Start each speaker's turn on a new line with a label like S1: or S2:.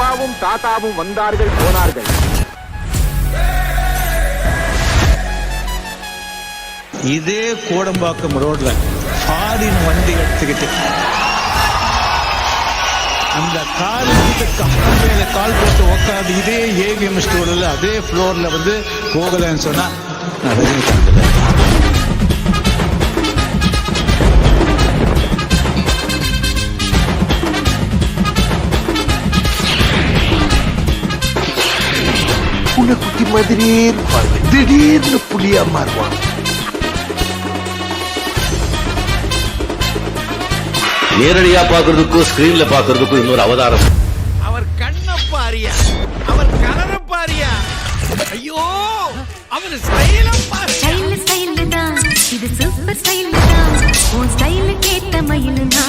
S1: அப்பாவும் தாத்தாவும் வந்தார்கள் போனார்கள்.
S2: இதே கோடம்பாக்கம் ரோட்ல ஃபாரின் வண்டி எடுத்துக்கிட்டு அந்த கால் வந்து மேல கால் போட்டு உட்காந்து இதே ஏவிஎம் ஸ்டோர்ல அதே ஃப்ளோர்ல வந்து போகலன்னு சொன்னா நான்
S3: பூனைக்குட்டி மாதிரியே இருப்பாங்க திடீர்னு புலியா மாறுவாங்க
S4: நேரடியா பாக்குறதுக்கும் ஸ்கிரீன்ல பாக்குறதுக்கும் இன்னொரு அவதாரம்.
S5: அவர் கண்ண பாரியா? அவர் கலர பாரியா? ஐயோ அவர் ஸ்டைல பாரு
S6: ஸ்டைல் ஸ்டைல் தான். இது சூப்பர் ஸ்டைல்